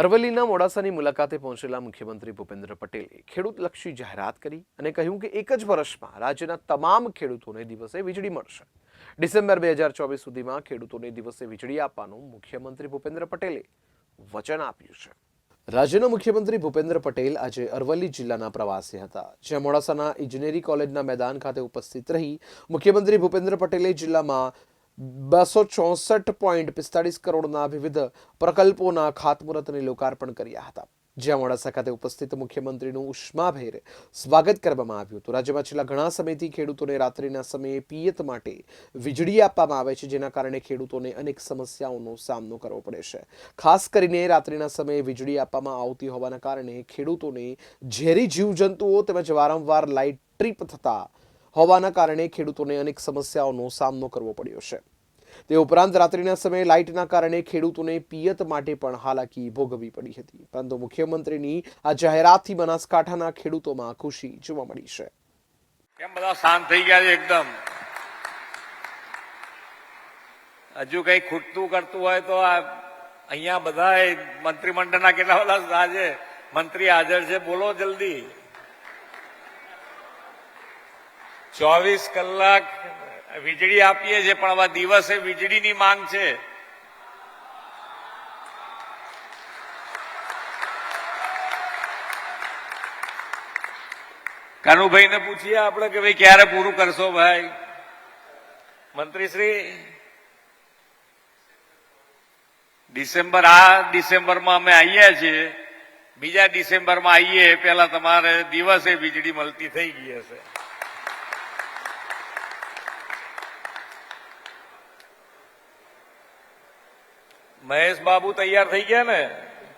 અરવલ્લીના મોડાસાની મુલાકાતે પહોંચેલા મુખ્યમંત્રી ભૂપેન્દ્ર પટેલે ખેડૂતલક્ષી જાહેરાત કરી અને કહ્યું કે એક જ વર્ષમાં રાજ્યના તમામ ખેડૂતોને દિવસે વીજળી મળશે. ડિસેમ્બર બે હજાર ચોવીસ સુધીમાં ખેડૂતોને દિવસે વીજળી આપવાનું મુખ્યમંત્રી ભૂપેન્દ્ર પટેલે વચન આપ્યું છે. રાજ્યના મુખ્યમંત્રી ભૂપેન્દ્ર પટેલ આજે અરવલ્લી જિલ્લાના પ્રવાસે હતા. જ્યાં મોડાસાના ઇજનેરી કોલેજના મેદાન ખાતે ઉપસ્થિત રહી મુખ્યમંત્રી ભૂપેન્દ્ર પટેલે જિલ્લામાં બસો ચોસઠ પોઈન્ટ પિસ્તાળીસ કરોડના વિવિધ પ્રકલ્પોના ખાતમુહૂર્તને લોકાર્પણ કર્યા હતા. જ્યાં મોડાસા ખાતે ઉપસ્થિત મુખ્યમંત્રીનું ઉષ્માભેર સ્વાગત કરવામાં આવ્યું હતું. રાજ્યમાં છેલ્લા ઘણા સમયથી ખેડૂતોને રાત્રિના સમયે પિયત માટે વીજળી આપવામાં આવે છે, જેના કારણે ખેડૂતોને અનેક સમસ્યાઓનો સામનો કરવો પડે છે. ખાસ કરીને રાત્રિના સમયે વીજળી આપવામાં આવતી હોવાના કારણે ખેડૂતોને ઝેરી જીવજંતુઓ તેમજ વારંવાર લાઇટ ટ્રીપ થતા હોવાના કારણે ખેડૂતોને અનેક સમસ્યાઓનો સામનો કરવો પડ્યો છે. તે ઉપરાંત રાત્રિના સમયે લાઇટના કારણે ખેડૂતોને પિયત માટે પણ હાલાકી ભોગવવી પડી હતી. પરંતુ મુખ્યમંત્રીની આ જાહેરાતથી બનાસકાંઠાના ખેડૂતોમાં ખુશી જોવા મળી છે. કેમ બધા શાંત થઈ ગયા છે એકદમ? હજુ કઈ ખૂટતું કરતું હોય તો આ અહીંયા બધા મંત્રીમંડળના કેટલા બધા આજે મંત્રી હાજર છે, બોલો જલ્દી. ચોવીસ કલાક વીજળી આપીએ છીએ, પણ હવે દિવસે વીજળીની માંગ છે. કાનુભાઈને પૂછીએ આપણે કે ભાઈ ક્યારે પૂરું કરશો ભાઈ? મંત્રીશ્રી, ડિસેમ્બર, આ ડિસેમ્બરમાં અમે આવીએ છીએ. બીજા ડિસેમ્બરમાં આવીએ પેલા તમારે દિવસે વીજળી મળતી થઈ ગઈ હશે. મહેશ બાબુ તૈયાર થઈ ગયા ને,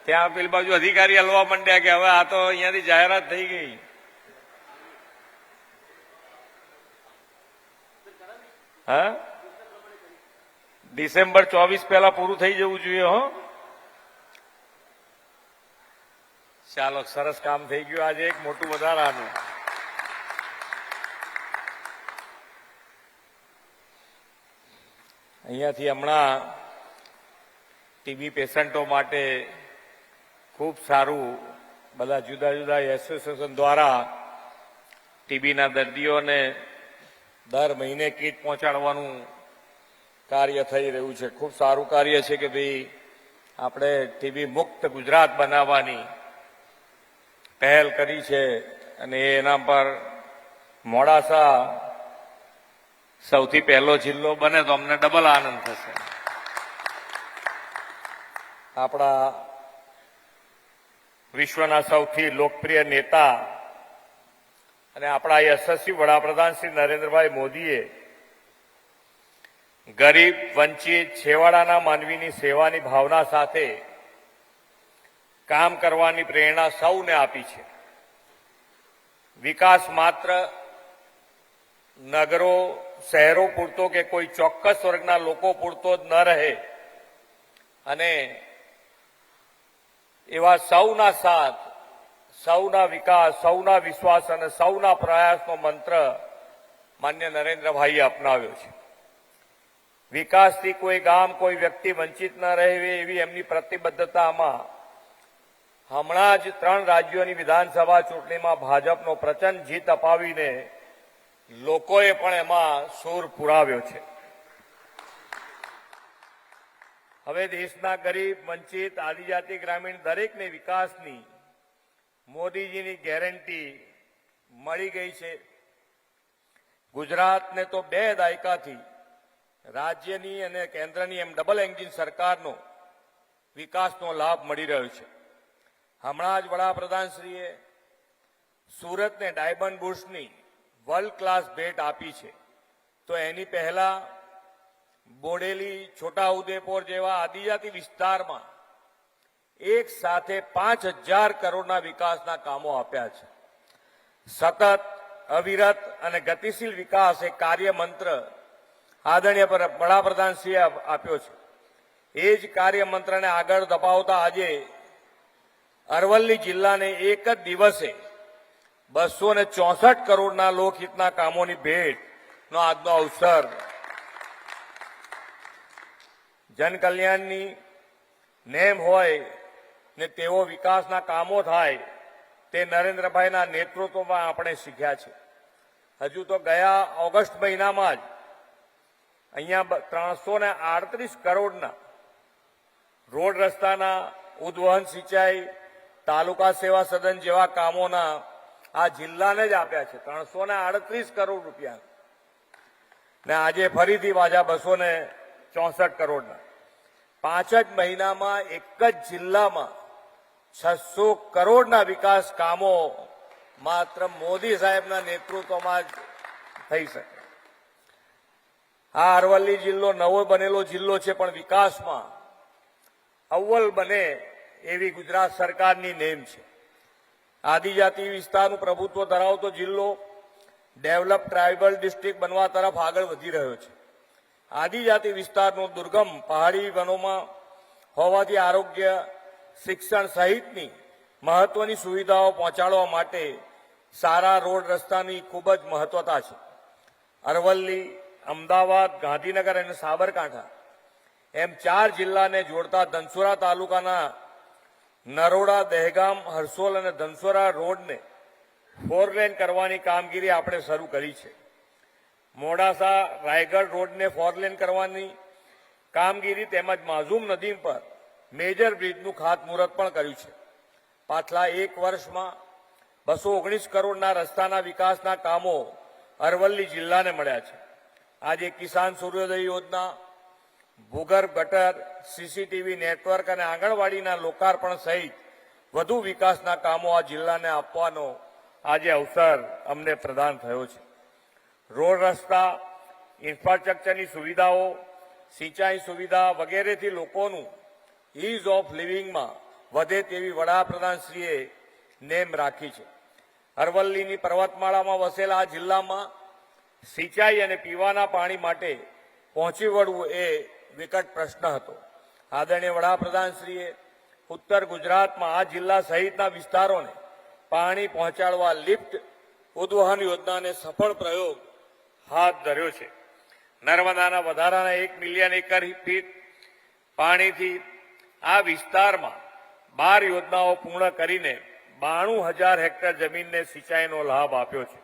ત્યાં પેલી બાજુ અધિકારી હલવા માંડ્યા કે હવે આ તો અહીંયાથી જાહેરાત થઈ ગઈ. હા? ડિસેમ્બર ચોવીસ પહેલા પૂરું થઈ જવું જોઈએ, હો. ચાલો, સરસ કામ થઈ ગયું આજે, એક મોટું વધારાનું અહીંયાથી હમણાં ટીબી પેશન્ટો માટે ખૂબ સારું, બધા જુદા જુદા એસોસિએશન દ્વારા ટીબીના દર્દીઓને દર મહિને કીટ પહોંચાડવાનું કાર્ય થઈ રહ્યું છે. ખૂબ સારું કાર્ય છે કે ભાઈ આપણે ટીબી મુક્ત ગુજરાત બનાવવાની પહેલ કરી છે અને એના પર મોડાસા સૌથી પહેલો જિલ્લો બને તો અમને ડબલ આનંદ થશે. આપણા વિશ્વના સૌથી લોકપ્રિય નેતા અને આપણા યશસ્વી વડાપ્રધાન શ્રી નરેન્દ્રભાઈ મોદીએ ગરીબ, વંચિત, છેવાડાના માનવીની સેવાની ભાવના સાથે કામ કરવાની પ્રેરણા સૌને આપી છે. વિકાસ માત્ર નગરો, શહેરો પૂરતો કે કોઈ ચોક્કસ વર્ગના લોકો પૂરતો જ ન રહે અને એવા સૌના સાથ, સૌના વિકાસ, સૌના વિશ્વાસ અને સૌના પ્રયાસનો મંત્ર માન્ય નરેન્દ્રભાઈએ અપનાવ્યો છે. વિકાસથી કોઈ ગામ, કોઈ વ્યક્તિ વંચિત ન રહે એવી એમની પ્રતિબદ્ધતામાં હમણાં જ ત્રણ રાજ્યોની વિધાનસભા ચૂંટણીમાં ભાજપનો પ્રચંડ જીત અપાવીને લોકોએ પણ એમાં સૂર પુરાવ્યો છે. હવે દેશના ગરીબ, વંચિત, આદિજાતિ ગ્રામીણ દરેકને વિકાસની મોદીજીની ગેરંટી મળી ગઈ છે. ગુજરાતને તો બે દાયકાથી રાજ્યની અને કેન્દ્રની એમ ડબલ એન્જિન સરકારનો વિકાસનો લાભ મળી રહ્યો છે. હમણાં જ વડાપ્રધાનશ્રીએ સુરતને ડાયમંડ બુર્સની વર્લ્ડ ક્લાસ ભેટ આપી છે. તો એની પહેલા બોડેલી છોટાઉદેપુર જેવા આદિજાતિ વિસ્તારમાં એક સાથે પાંચ હજાર કરોડના વિકાસના કામો આપ્યા છે. સતત, અવિરત અને ગતિશીલ વિકાસ એ કાર્ય મંત્ર આદરણીય પર- વડાપ્રધાનશ્રીએ આપ્યો છે. એ જ કાર્યમંત્રને આગળ ધપાવતા આજે અરવલ્લી જિલ્લાને એક જ દિવસે બસો ચોસઠ કરોડના લોકહિતના કામોની ભેટનો આજનો અવસર જનકલ્યાણની નેમ હોય ને તેવો વિકાસના કામો થાય, તે નરેન્દ્રભાઈના નેતૃત્વમાં આપણે શીખ્યા છે. હજુ તો ગયા ઓગસ્ટ મહિનામાં જ અહીંયા ત્રણસો ને આડત્રીસ કરોડના રોડ રસ્તાના ઉદ્વહન સિંચાઈ, તાલુકા સેવા સદન જેવા કામોના આ જિલ્લાને જ આપ્યા છે, ત્રણસો ને આડત્રીસ કરોડ રૂપિયા. ને આજે ફરીથી પાછા બસો ને ચોસઠ કરોડના. પાંચ જ મહિનામાં એક જ જિલ્લામાં છસો કરોડના વિકાસ કામો માત્ર મોદી સાહેબના નેતૃત્વમાં જ થઈ શકે. આ અરવલ્લી જિલ્લો નવો બનેલો જિલ્લો છે, પણ વિકાસમાં અવ્વલ બને એવી ગુજરાત સરકારની નેમ છે. આદિજાતિ વિસ્તારનું પ્રભુત્વ ધરાવતો જિલ્લો ડેવલપ ટ્રાઇબલ ડિસ્ટ્રિક્ટ બનવા તરફ આગળ વધી રહ્યો છે. આદિજાતિ વિસ્તારનું દુર્ગમ પહાડી વનોમાં હોવાથી આરોગ્ય, શિક્ષણ સહિતની મહત્વની સુવિધાઓ પહોંચાડવા માટે સારા રોડ રસ્તાની ખૂબ જ મહત્વતા છે. અરવલ્લી, અમદાવાદ, ગાંધીનગર અને સાબરકાંઠા એમ ચાર જિલ્લાને જોડતા ધનસુરા તાલુકાના નરોડા, દહેગામ, હરસોલ અને ધનસુરા રોડને ફોર લેન કરવાની કામગીરી આપણે શરૂ કરી છે. મોડાસા રાયગઢ રોડને ફોરલેન કરવાની કામગીરી તેમજ માઝૂમ નદી પર મેજર બ્રિજનું ખાતમુહૂર્ત પણ કર્યું છે. પાછલા એક વર્ષમાં બસો ઓગણીસ કરોડના રસ્તાના વિકાસના કામો અરવલ્લી જિલ્લાને મળ્યા છે. આજે કિસાન સૂર્યોદય યોજના, ભૂગર્ભ ગટર, સીસીટીવી નેટવર્ક અને આંગણવાડીના લોકાર્પણ સહિત વધુ વિકાસના કામો આ જિલ્લાને આપવાનો આજે અવસર અમને પ્રદાન થયો છે. રોડ રસ્તા, ઇન્ફ્રાસ્ટ્રક્ચરની સુવિધાઓ, સિંચાઈ સુવિધા વગેરેથી લોકોનું ઇઝ ઓફ લિવિંગમાં વધે તેવી વડાપ્રધાનશ્રીએ નેમ રાખી છે. અરવલ્લીની પર્વતમાળામાં વસેલા આ જિલ્લામાં સિંચાઈ અને પીવાના પાણી માટે પહોંચી વળવું એ વિકટ પ્રશ્ન હતો. આદરણીય વડાપ્રધાનશ્રીએ ઉત્તર ગુજરાતમાં આ જિલ્લા સહિતના વિસ્તારોને પાણી પહોંચાડવા લિફ્ટ, ઉદ્વહન યોજનાને સફળ પ્રયોગ હાથ ધર્યો છે. નર્મદાના વધારાના એક મિલિયન એકર ફીટ પાણીથી આ વિસ્તારમાં બાર યોજનાઓ પૂર્ણ કરીને બાણું હજાર હેક્ટર જમીનને સિંચાઈનો લાભ આપ્યો છે.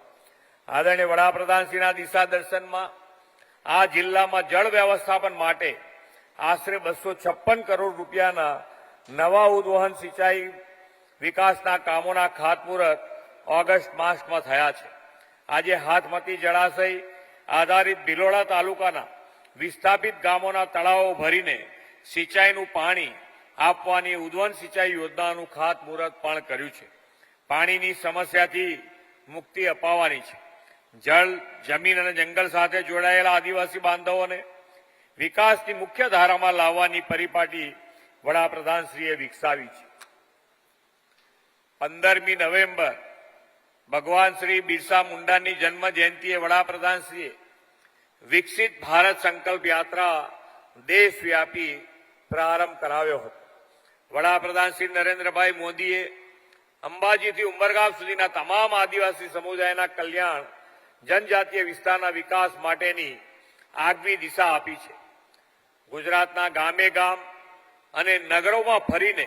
આદરણીય વડાપ્રધાનશ્રીના દિશા દર્શનમાં આ જિલ્લામાં જળ વ્યવસ્થાપન માટે આશરે બસો છપ્પન કરોડ રૂપિયાના નવા ઉદ્વહન સિંચાઈ વિકાસના કામોના ખાતમુહૂર્ત ઓગસ્ટ માસમાં થયા છે. આજે હાથમતી જળાશય આધારિત ભિલોડા તાલુકાના વિસ્થાપિત ગામોના તળાવો ભરીને સિંચાઈનું પાણી આપવાની ઉદ્વન સિંચાઈ યોજનાનું ખાતમુહૂર્ત પણ કર્યું છે. પાણીની સમસ્યાથી મુક્તિ અપાવવાની છે. જળ, જમીન અને જંગલ સાથે જોડાયેલા આદિવાસી બાંધવોને વિકાસની મુખ્ય ધારામાં લાવવાની પરિપાટી વડાપ્રધાનશ્રીએ વિકસાવી છે. પંદરમી નવેમ્બર ભગવાન શ્રી બિરસા મુંડાની જન્મ જયંતિએ વડાપ્રધાનશ્રીએ વિકસિત ભારત સંકલ્પ યાત્રા દેશવ્યાપી પ્રારંભ કરાવ્યો હતો. વડાપ્રધાન શ્રી નરેન્દ્રભાઈ મોદીએ અંબાજીથી ઉંબરગામ સુધીના તમામ આદિવાસી સમુદાયના કલ્યાણ, જનજાતીય વિસ્તારના વિકાસ માટેની આગવી દિશા આપી છે. ગુજરાતના ગામે ગામ અને નગરોમાં ફરીને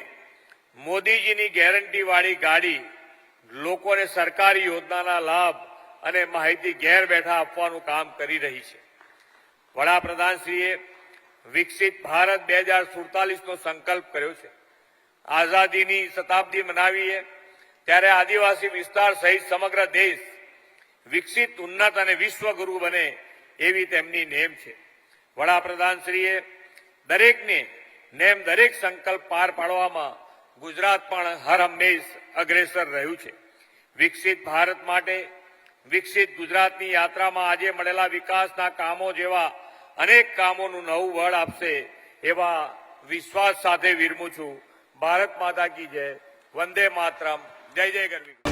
મોદીજીની ગેરંટીવાળી ગાડી લોકોને સરકારી યોજનાના લાભ અને માહિતી ઘેર બેઠા આપવાનું કામ કરી રહી છે. વડાપ્રધાનશ્રીએ વિકસિત ભારત બે હજાર સુડતાલીસનો સંકલ્પ કર્યો છે. આઝાદીની શતાબ્દી મનાવીએ ત્યારે આદિવાસી વિસ્તાર સહિત સમગ્ર દેશ વિકસિત, ઉન્નત અને વિશ્વગુરુ બને એવી તેમની નેમ છે. વડાપ્રધાનશ્રીએ દરેકને, નેમ દરેક સંકલ્પ પાર પાડવામાં ગુજરાત પણ હર હંમેશ અગ્રેસર રહ્યું છે. વિકસિત ભારત માટે, વિકસિત ગુજરાતની યાત્રામાં આજે મળેલા વિકાસના કામો જેવા અનેક કામોનું નવું બળ આપશે એવા વિશ્વાસ સાથે વિરમું છું. ભારત માતા કી જય. વંદે માતરમ. જય જય ગરવી.